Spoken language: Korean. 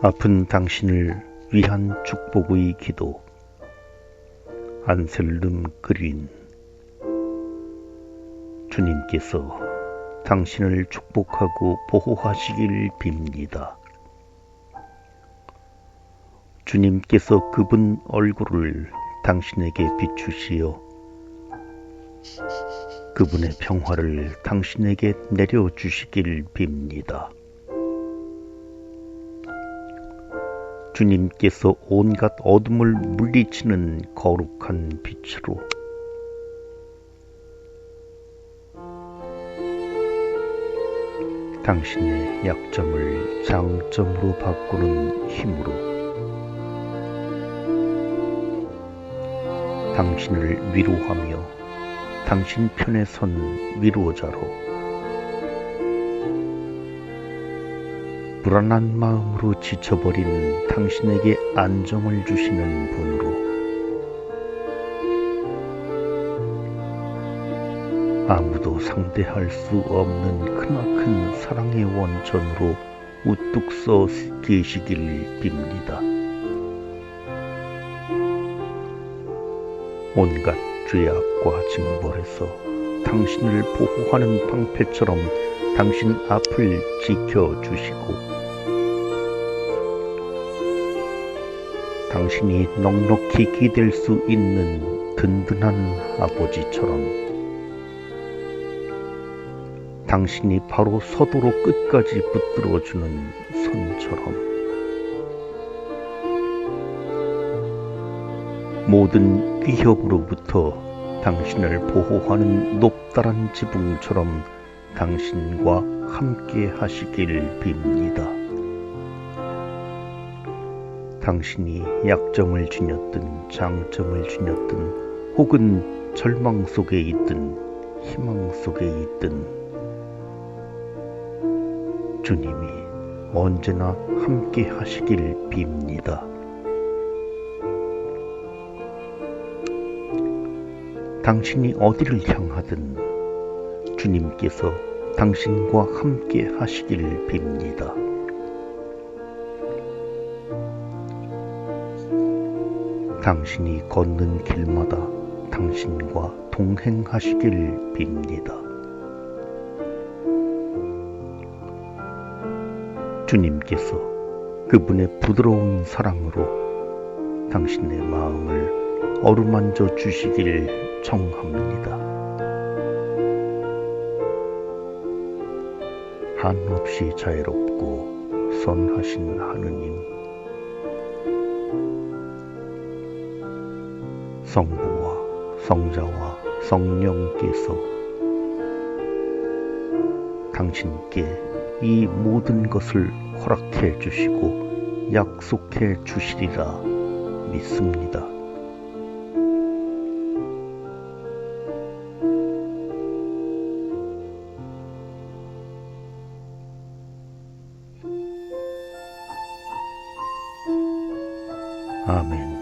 아픈 당신을 위한 축복의 기도 안셀름 그린 주님께서 당신을 축복하고 보호하시길 빕니다. 주님께서 그분 얼굴을 당신에게 비추시어 그분의 평화를 당신에게 내려주시길 빕니다. 주님께서 온갖 어둠을 물리치는 거룩한 빛으로. 당신의 약점을 장점으로 바꾸는 힘으로 당신을 위로하며 당신 편에 선 위로자로 불안한 마음으로 지쳐버린 당신에게 안정을 주시는 분으로 아무도 상대할 수 없는 크나큰 사랑의 원천으로 우뚝 서 계시길 빕니다. 온갖 죄악과 징벌에서 당신을 보호하는 방패처럼 당신 앞을 지켜주시고 당신이 넉넉히 기댈 수 있는 든든한 아버지처럼 당신이 바로 서도로 끝까지 붙들어주는 손처럼 모든 위협으로부터 당신을 보호하는 높다란 지붕처럼 당신과 함께 하시길 빕니다. 당신이 약점을 지녔든 장점을 지녔든 혹은 절망 속에 있든 희망 속에 있든 주님이 언제나 함께 하시길 빕니다. 당신이 어디를 향하든 주님께서 당신과 함께 하시길 빕니다. 당신이 걷는 길마다 당신과 동행하시길 빕니다. 주님께서 그분의 부드러운 사랑으로 당신의 마음을 어루만져 주시길 청합니다. 한없이 자애롭고 선하신 하느님, 성부와 성자와 성령께서 당신께 이 모든 것을 허락해 주시고 약속해 주시리라 믿습니다. 아멘.